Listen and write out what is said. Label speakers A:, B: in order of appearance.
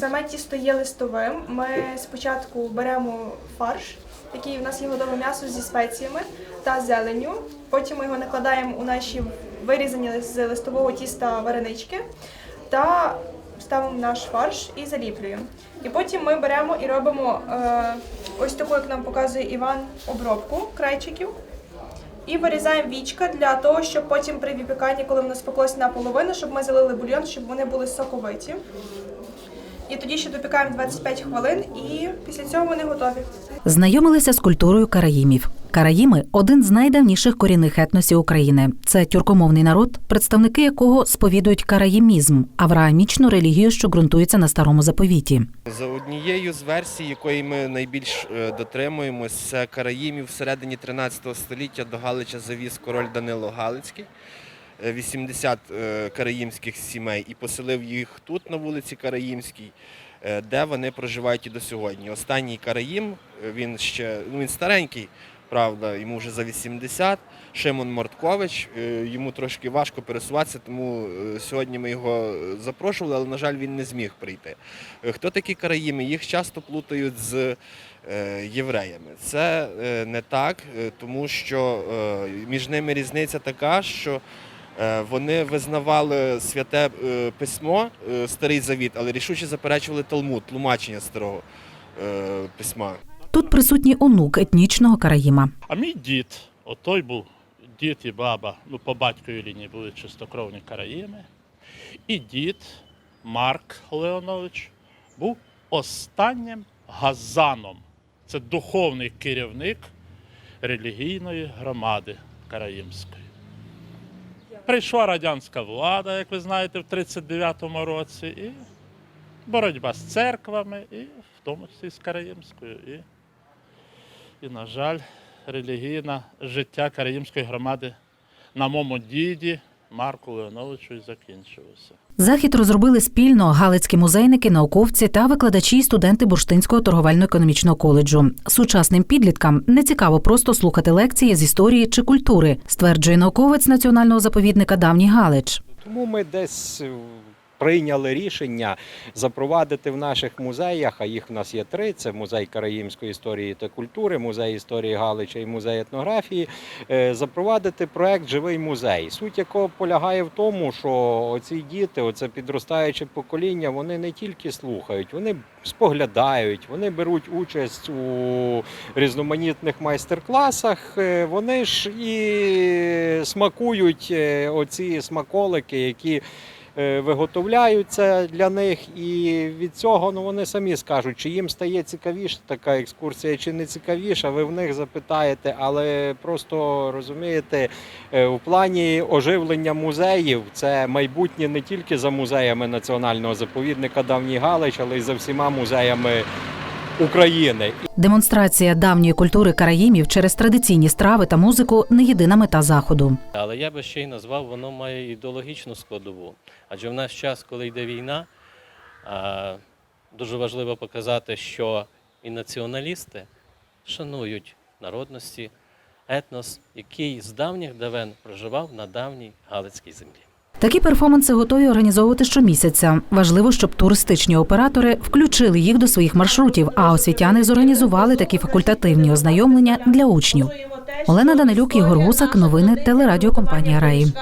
A: Саме тісто є листовим. Ми спочатку беремо фарш, який в нас є готове м'ясо зі спеціями та зеленню. Потім ми його накладаємо у наші вирізані з листового тіста варенички та ставимо наш фарш і заліплюємо. І потім ми беремо і робимо е, ось таку, як нам показує Іван, обробку крайчиків. І вирізаємо вічка для того, щоб потім при випіканні, коли воно спеклося наполовину, щоб ми залили бульйон, щоб вони були соковиті. І тоді ще допікаємо 25 хвилин, і після цього вони готові.
B: Знайомилися з культурою караїмів. Караїми один з найдавніших корінних етносів України. Це тюркомовний народ, представники якого сповідують караїмізм, авраамічну релігію, що ґрунтується на старому заповіті.
C: За однією з версій, якої ми найбільш е, дотримуємось, це Караїмів всередині 13 століття до Галича завіз король Данило Галицький. Е, 80 е, караїмських сімей і поселив їх тут на вулиці Караїмській, е, де вони проживають і до сьогодні. Останній Караїм, е, він ще ну, він старенький, правда, йому вже за 80. Шимон Морткович, йому трошки важко пересуватися, тому сьогодні ми його запрошували, але, на жаль, він не зміг прийти. Хто такі караїми? Їх часто плутають з євреями. Це не так, тому що між ними різниця така, що вони визнавали святе е, письмо, е, старий завіт, але рішуче заперечували Талмуд, тлумачення старого е, письма.
B: Тут присутній онук етнічного караїма.
D: А мій дід, отой був дід і баба, ну по батьковій лінії були чистокровні караїми. І дід Марк Леонович був останнім газаном. Це духовний керівник релігійної громади Караїмської. Прийшла радянська влада, як ви знаєте, в 39-му році, і боротьба з церквами, і в тому числі з Караїмською. І і, на жаль, релігійне життя Караїмської громади на моєму діді Марку Леоновичу і закінчилося.
B: Захід розробили спільно галицькі музейники, науковці та викладачі і студенти Бурштинського торговельно-економічного коледжу. Сучасним підліткам не цікаво просто слухати лекції з історії чи культури, стверджує науковець національного заповідника Давній Галич.
E: Тому ми десь прийняли рішення запровадити в наших музеях, а їх в нас є три: це музей караїмської історії та культури, музей історії Галича і музей етнографії. е, Запровадити проект Живий музей, суть якого полягає в тому, що оці діти, оце підростаюче покоління, вони не тільки слухають, вони споглядають, вони беруть участь у різноманітних майстер-класах. е, Вони ж і смакують е, оці смаколики, які виготовляються для них, і від цього ну, вони самі скажуть, чи їм стає цікавіша така екскурсія, чи не цікавіша. Ви в них запитаєте, але просто розумієте, в плані оживлення музеїв це майбутнє не тільки за музеями національного заповідника Давній Галич, але й за всіма музеями України.
B: Демонстрація давньої культури караїмів через традиційні страви та музику не єдина мета заходу.
F: Але я би ще й назвав, воно має ідеологічну складову. Адже в наш час, коли йде війна, дуже важливо показати, що і націоналісти шанують народності, етнос, який з давніх давен проживав на давній Галицькій землі.
B: Такі перформанси готові організовувати щомісяця. Важливо, щоб туристичні оператори включили їх до своїх маршрутів, а освітяни зорганізували такі факультативні ознайомлення для учнів. Олена Данилюк, Ігор Гусак, новини телерадіокомпанія Раї.